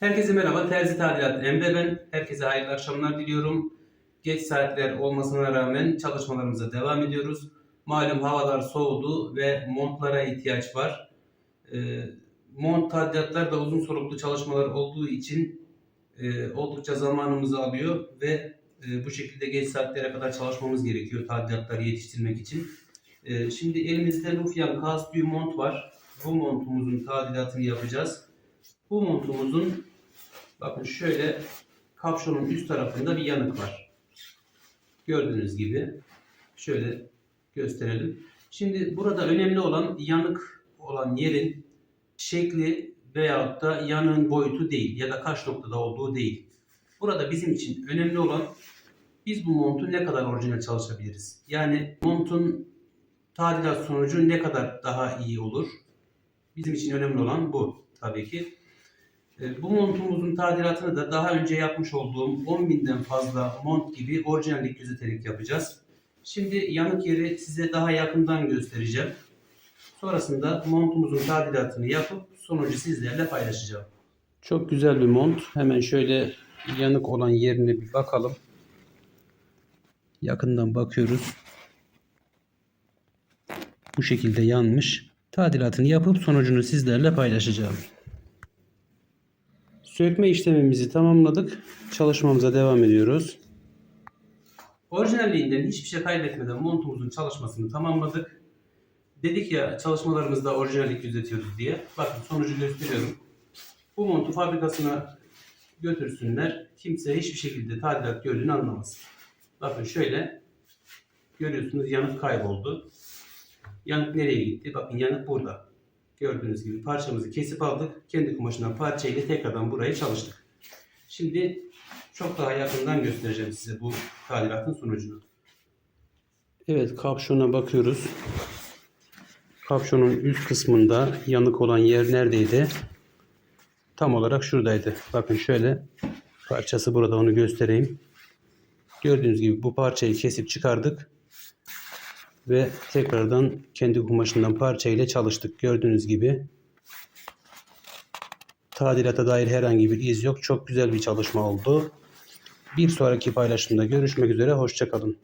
Herkese merhaba. Terzi Tadilat Emre ben. Herkese hayırlı akşamlar diliyorum. Geç saatler olmasına rağmen çalışmalarımıza devam ediyoruz. Malum havalar soğudu ve montlara ihtiyaç var. Ee, mont tadilatlar da uzun soluklu çalışmalar olduğu için e, oldukça zamanımızı alıyor ve e, bu şekilde geç saatlere kadar çalışmamız gerekiyor tadilatları yetiştirmek için. E, şimdi elimizde Lufyan Castü mont var. Bu montumuzun tadilatını yapacağız. Bu montumuzun bakın şöyle kapşonun üst tarafında bir yanık var. Gördüğünüz gibi şöyle gösterelim. Şimdi burada önemli olan yanık olan yerin şekli veyahut da yanığın boyutu değil ya da kaç noktada olduğu değil. Burada bizim için önemli olan biz bu montu ne kadar orijinal çalışabiliriz? Yani montun tadilat sonucu ne kadar daha iyi olur? Bizim için önemli olan bu tabii ki. E, Bu montumuzun tadilatını da daha önce yapmış olduğum 10.000'den fazla mont gibi orijinallik gözeterek yapacağız. Şimdi yanık yeri size daha yakından göstereceğim. Sonrasında montumuzun tadilatını yapıp sonucu sizlerle paylaşacağım. Çok güzel bir mont. Hemen şöyle yanık olan yerine bir bakalım. Yakından bakıyoruz. Bu şekilde yanmış. Tadilatını yapıp sonucunu sizlerle paylaşacağım. Sökme işlemimizi tamamladık. Çalışmamıza devam ediyoruz. Orijinalliğinden hiçbir şey kaybetmeden montumuzun çalışmasını tamamladık. Dedik ya çalışmalarımızda orijinallik gözetiyoruz diye. Bakın sonucu gösteriyorum. Bu montu fabrikasına götürsünler. Kimse hiçbir şekilde tadilat gördüğünü anlamaz. Bakın şöyle görüyorsunuz yanık kayboldu. Yanık nereye gitti? Bakın yanık burada. Gördüğünüz gibi parçamızı kesip aldık. Kendi kumaşından parçayla tekrardan burayı çalıştık. Şimdi çok daha yakından göstereceğim size bu tadilatın sonucunu. Evet kapşona bakıyoruz. Kapşonun üst kısmında yanık olan yer neredeydi? Tam olarak şuradaydı. Bakın şöyle parçası burada onu göstereyim. Gördüğünüz gibi bu parçayı kesip çıkardık ve tekrardan kendi kumaşından parça ile çalıştık. Gördüğünüz gibi tadilata dair herhangi bir iz yok. Çok güzel bir çalışma oldu. Bir sonraki paylaşımda görüşmek üzere. Hoşçakalın.